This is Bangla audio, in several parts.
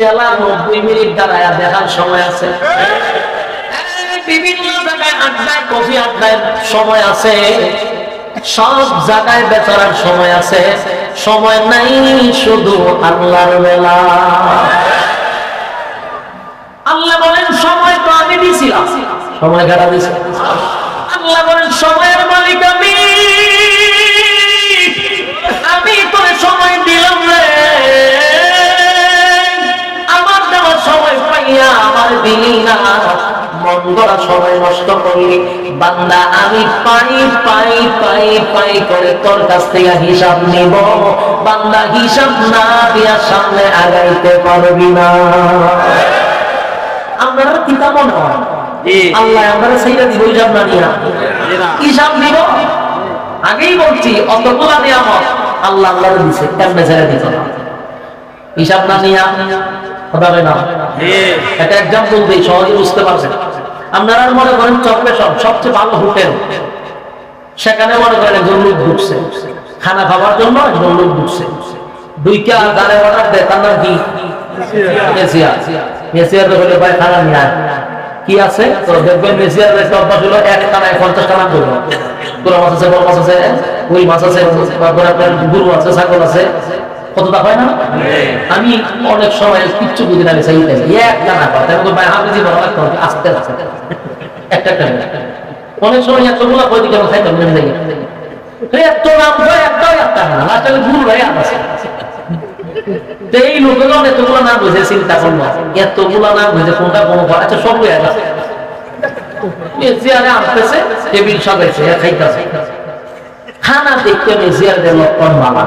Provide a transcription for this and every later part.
খেলা নব্বই মিনিট দাঁড়ায় দেখার সময় আছে। বিভিন্ন জায়গায় আড্ডায় কফি আড্ডায় সময় আছে। সব জায়গায় বেচারার সময় আছে। সময় নাই শুধু আল্লাহর বেলা। আল্লাহ বলেন সময় তো আমি দিছিলাম। সময় কারা দিছি? আল্লাহ বলেন সময়ের গড়া সময় নষ্ট করলি। বান্দা আমি পাই পাই পাই পাই করে তোর কাছ থেকে হিসাব নিব। বান্দা হিসাব না দিয়া সামনে আগাইতে পারবি না। আপনারা কিতাব মনে হয়? আল্লাহ আমরা সেইটা দিব হিসাব না। নিয়া হিসাব দিব? আগেই বলছি অতগুলা নিয়ামত আল্লাহ আল্লাহ দিছে কেমনে ছেড়ে দিতে না হিসাব না নিয়া হবে না। একটা এক্সাম্পল দিই সহজে বুঝতে পারছেন আপনারা মনে করেন চকলে সব, সবচেয়ে ভালো হোটেল। সেখানে মনে করেন একজন লোক ঢুকছে। খানা খাবার জন্য একজন লোক ঢুকছে। দুইটা গাড়ি অর্ডার দেয়, তার নাম কি? মেসিয়ার মেসিয়ার হলে ভাই, খানা নিয়ে কি আছে? তো দেখবেন মেসিয়ার একটা অভ্যাস হলো, এক টানায় পঞ্চাশ টাকা করব তোরা মাছ আছে বড় মাছ আছে ওই মাছ আছে আপনার গরু আছে, ছাগল আছে। কতটা হয় না? আমি অনেক সময় কিচ্ছু বুঝি না সেই এক পাই তাই ভাই জীবন লাগতে আস্তে আস্তে। একটা অনেক সময় এতগুলো কই দিকে আমি খাইতাম মেনে যাই। এত নাম হয় একটাও একটা না। লাস্টে ভুল হয়ে আছে এই লোকগুলো এতগুলো নাম বুঝে, চিন্তা করল এতগুলো নাম বুঝে, কোনটা কোন আচ্ছা সব হয়ে গেছে। মেজিয়ারে আসতেছে, টেবিল সাজাইছে খাইতেছে। খানা দেখতে মেজিয়ারের লক্ষণ মালা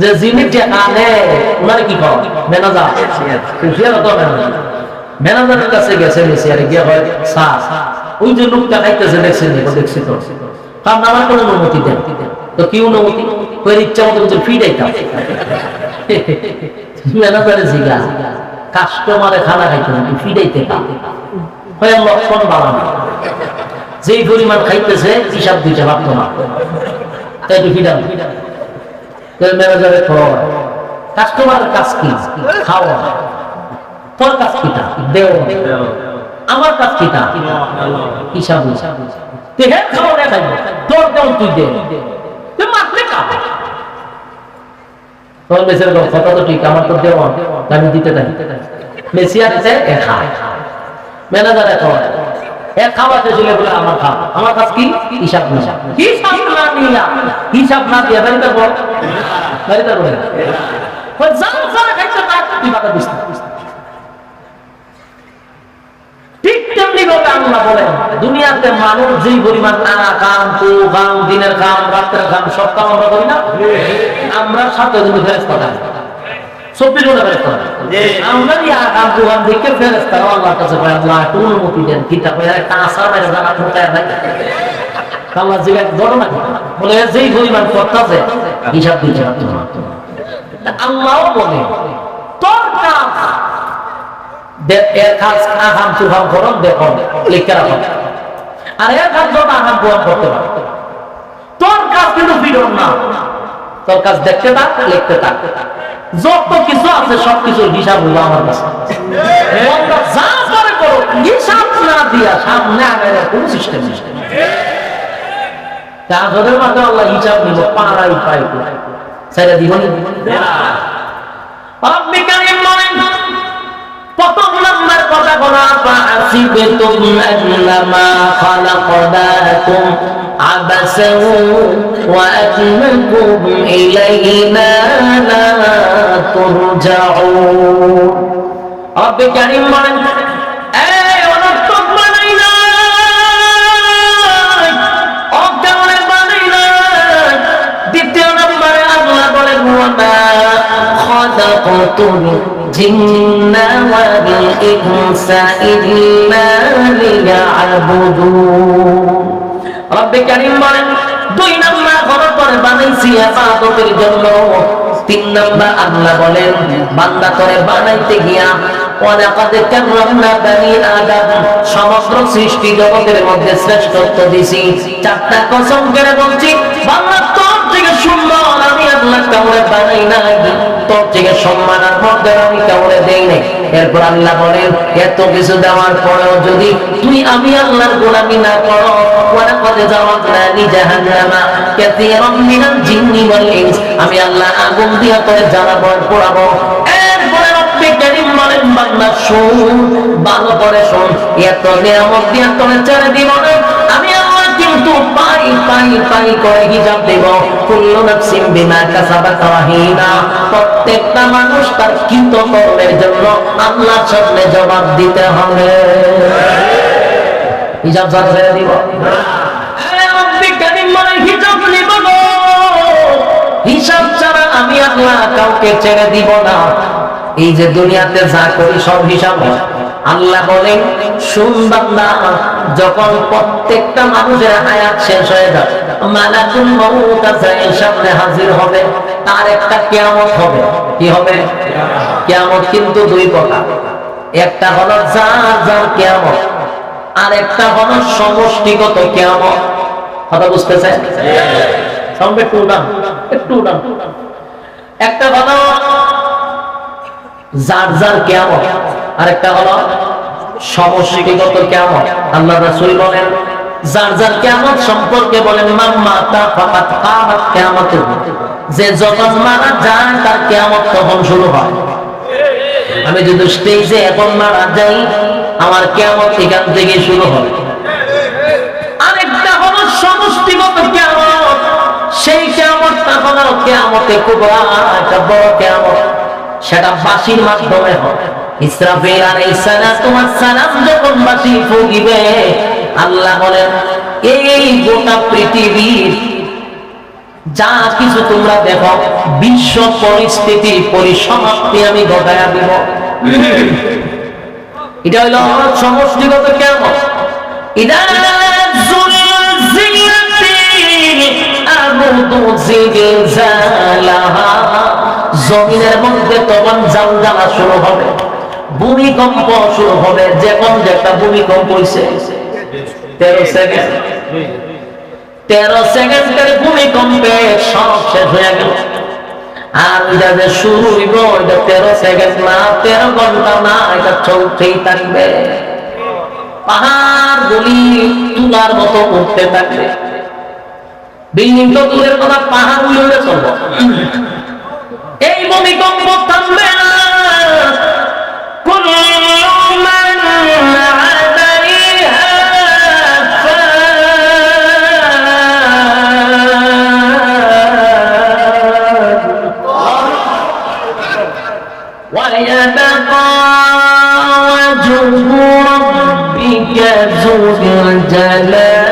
যে যিনি নেয় ওনারে কি কর ম্যানেজার। ম্যানেজারের কাছে গেছে মেজিয়ারে গিয়ে হয় স্যার, ওই যে লোকটা খাইতেছে, দেখছেন দেখছি তো। কারণ আমার কোনো অনুমতি দেন। তো কি অনুমতি? ওই ইচ্ছা মতো কিছু ফি দেয় ম্যানেজারে জিগা। কাস্টমারে খানা খাইতে নাকি ফি দেইতে হয় লক্ষণ বাড়ানো যেই পরিমাণ খাইতেছে, হিসাব দিতে পারতো না। তাই তো ফিডাম ম্যানেজারে খাওয়া কাস্টমারের কাজ কি? খাওয়া তোর কাজ কিটা? দেও আমার কাজ কিটা? হিসাব হিসাব দেখে খাওয়া না খাইব তুই দে। তুই খাবে তোর মেসের কথা তো ঠিক আমার তো দেওয়া আমি দিতে থাকি মেসিয়ার এসে এ খায় ম্যানেজারে খাওয়ায় এক খাওয়াতে ছিল বলে আমার খাও আমার কাছে কি? হিসাব হিসাব না নিয়া হিসাব না দিয়া বাড়িতে বল। বাড়িতে বলে। পারে না। ঠিক তেমনি ভাবে আল্লাহ বলেন, দুনিয়াতে মানুষ যেই পরিমাণ আনা কাম কু কাম দিনের কাম রাত্রের কাম আমরা করি না। না। বলে যেই পরিমাণ করতেছে হিসাব দিতে পারতো না বলে, তোর কাজ। এর কাজ আহাম তুহাম করন দেখুন লিখে রাখো আর এর কাজ যত আহাম তুহাম করতে পারে। তোর কাজ কিন্তু বিরন না। তোর কাজ দেখতে থাক, লিখতে থাক। যত কিছু আছে, সব কিছুর হিসাব হলো আমার কাছে। যা করে করো, হিসাব না দিয়া সামনে আগে কোন সিস্টেম সিস্টেম তাহলে মাঝে আল্লাহ হিসাব নিব পাড়াই পাই সেটা দিব রব্বি কারীম বলেন, প্রথম নাম্বার কথা বলা ফাসিবতুম আন্নামা খালাকনাকুম আবাসান ওয়া আন্নাকুম ইলাইনা লা তুরজাউন। রব্বি কারীম বলেন জিন্না ওয়াল ইনসা ইল্লা লিয়াবুদুন রব্বে কারীম বলেন, দুই নাম্বার ঘর করে বানাইছি ইবাদতের জন্য। তিন নাম্বার আল্লাহ বলেন, বান্দা করে বানাইতে গিয়া সৃষ্টি জগতের মধ্যে শ্রেষ্ঠত্ব দিছি। বলছি বাংলা তোর থেকে সুন্দর, আমি আল্লাহ বানাই নাই। তোর থেকে সম্মানের মধ্যে আমি কেমন দেই নাই। এরপর আল্লাহ বলেন, এত কিছু দেওয়ার পরেও যদি তুই আমি আল্লাহর গোলামি না করো যাওয়া নি জাহান্নামা কাসীরাম মিনাল জিন্নি ওয়াল আমি আল্লাহ আগুন দিয়া তোরে জ্বালাবো আর পোড়াবো বান্দা শুন, ভালো করে শুন। এত নিয়ামত দিয়া তোরে ছেড়ে দিব না। কিন্তু পাই পাই পাই করে হিসাব দেব। বিমা প্রত্যেকটা মানুষ তার কৃত কর্মের জন্য আল্লাহর সামনে জবাব দিতে হবে। দিব। গো। হিসাব ছাড়া আমি আল্লাহ কাউকে ছেড়ে দিব না। এই যে দুনিয়াতে যা করি সব হিসাব হয়। আল্লাহ বলেন না যখন প্রত্যেকটা মানুষের হায়াত শেষ হয়ে যাবে মালাকুল মউত আজরাইল সামনে হাজির হবে তার একটা কিয়ামত হবে। কি হবে? কিয়ামত কিন্তু দুই প্রকার। একটা হলো যার যার কিয়ামত আর একটা হলো সমষ্টিগত কিয়ামত। কথা বুঝতেছেন সাউন্ড একটু উঠান একটু উঠান। একটা হলো যার যার কেমন আর একটা হলো সমষ্টিগত কেমন আল্লাহ রাসূল বলেন, যার যার কেমন সম্পর্কে বলেন ফাকাত কামাত কিয়ামত যে মারা তার কিয়ামত তখন শুরু হয়। আমি যদি স্টেজে এখন মারা যাই, আমার কিয়ামত এখান থেকে শুরু হবে আরেকটা হলো সমষ্টিগত কেমন সেই কিয়ামতটা হলো কিয়ামতে কুবরা, একটা বড় কিয়ামত। সেটা বাঁশির মাধ্যমে হয় ইসরাফিল আলাইহিস সালাতু ওয়াস সালাম যখন বাঁশি ফুঁকিবে আল্লাহ বলেন এই গোটা পৃথিবীর যা কিছু তোমরা দেখো বিশ্ব পরিস্থিতি পরিসমাপ্তি আমি ঘটায়া দিব এটা হইল সমষ্টিগত কেমন إذا زلزلت الأرض زلزالها জমিনের মধ্যে তখন জালজালা শুরু হবে। ভূমিকম্প শুরু হবে, যেমন একটা ভূমিকম্প হইছে। তেরো সেকেন্ড। তেরো সেকেন্ডের ভূমিকম্পে সব শেষ হয়ে গেল। আর যে শুরু হইব এটা তেরো সেকেন্ড না, তেরো ঘণ্টা না, এটা চলতেই থাকবে। পাহাড় গুলি তুলার মতো উঠতে থাকবে। বিল্ডিং তো দূরের কথা, পাহাড় উড়ে চলব। এই ভূমিকম্প থামবে না কুল্লু মান আলাইহা ফান ويبقى وجه ربك ذو الجلال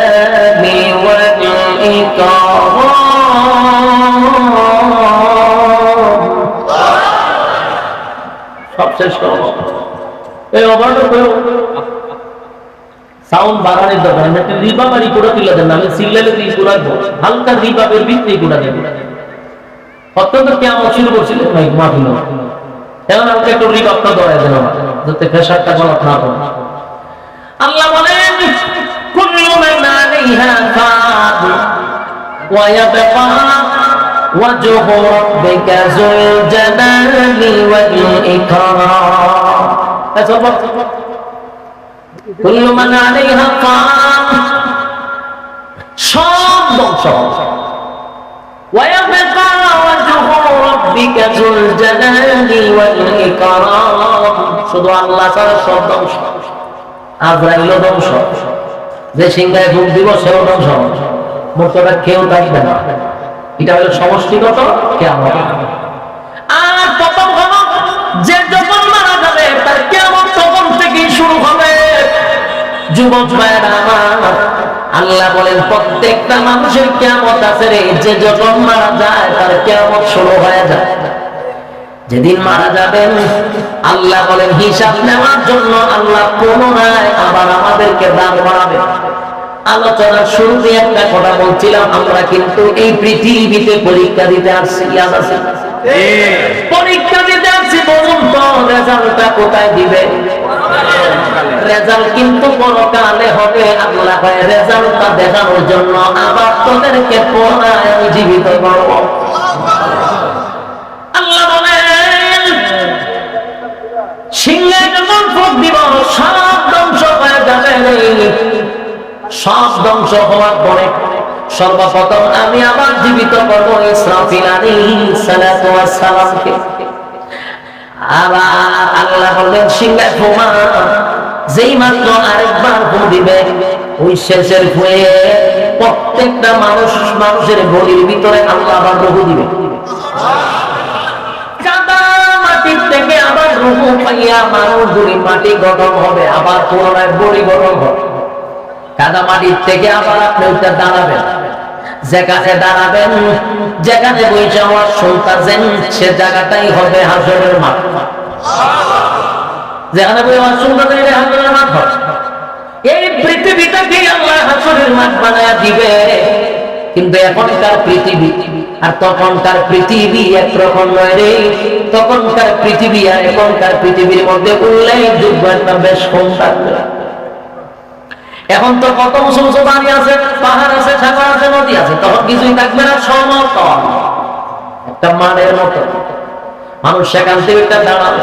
শ্রেষ্ঠ এই অবাধ সাউন্ড দরকার। রিবা মারি তুলে দেন আমি দিয়ে হালকা অত্যন্ত ভাই মাফি না আমাকে একটু রিবা আপনার দেন আমার, যাতে প্রেশারটা আল্লাহ বলেন, কুল্লু আলাইহা ফাদ ওয়া ওয়াজহু রাব্বিকা যুল জালালি ওয়াল ইকরাম এসব কুল্লু মান আলাইহা ফান সব ধ্বংস ويبقى وجه ربك ذو الجلال والإكرام শুধু আল্লাহ ছাড়া সব ধ্বংস আজরাইল ধ্বংস যে সিংহায় ভোগ দিব সেও ধ্বংস মুক্তটা কেউ থাকবে না এটা হলো সমষ্টিগত কেমন আর প্রথম যে যখন মারা যাবে, তার কেমন তখন থেকেই শুরু হবে। যুবক আমার, আল্লাহ বলেন, প্রত্যেকটা মানুষের কেমত আছে রে। যে যখন মারা যায়, তার কেমত শুরু হয়ে যায়। যেদিন মারা যাবেন, আল্লাহ বলেন, হিসাব নেওয়ার জন্য আল্লাহ পুনরায় আবার আমাদেরকে দান করাবে। আলোচনার শুরুতে একটা কথা বলছিলাম আমরা কিন্তু এই পৃথিবীতে পরীক্ষা দিতে আসছি ইয়াদ আছে? পরীক্ষা দিতে আসছি বলুন তো রেজাল্টটা কোথায় দিবে? রেজাল্ট কিন্তু পরকালে হবে আল্লাহ হয় রেজাল্টটা দেখানোর জন্য। আবার তোদেরকে পড়ায় জীবিত করব। আল্লাহ সিংহে যেমন ফোক দিব সব ধ্বংস হয়ে যাবে। হওয়ার পরে সর্বপ্রথম আমি আবার জীবিত করব সালামকে। আবার আল্লাহ বললেন সিংহে ফোমা যেই মাত্র আরেকবার ফু দিবে, ওই শেষের ফুয়ে প্রত্যেকটা মানুষ মানুষের বলির ভিতরে আল্লাহ আবার রহু দিবে। থেকে আবার রহু পাইয়া মানুষগুলি মাটি গঠন হবে, আবার পুনরায় বড়ি গঠন হবে। কাদা মাটির থেকে আবার আপনি ওইটা দাঁড়াবেন। যেখানে দাঁড়াবেন যেখানে বই যাওয়ার শুনতেছেন, সে জায়গাটাই হবে হাসরের মাঠ। যেখানে বই যাওয়ার শুনতেছেন, এটা হাসরের মাঠ এই পৃথিবীটাকে মাঠ বানায় দিবে? কিন্তু এখনকার পৃথিবী, আর তখনকার পৃথিবী একরকম নয় রে। তখনকার পৃথিবী আর এখনকার পৃথিবীর মধ্যে উল্লেখযোগ্য একটা বেশ কম এখন তো কত উঁচু উঁচু পানি আছে? পাহাড় আছে, সাগর আছে, নদী আছে, তখন কিছুই থাকবে না, সমতল। একটা মানের মতো। মানুষ সেখান থেকে একটা দাঁড়াবে।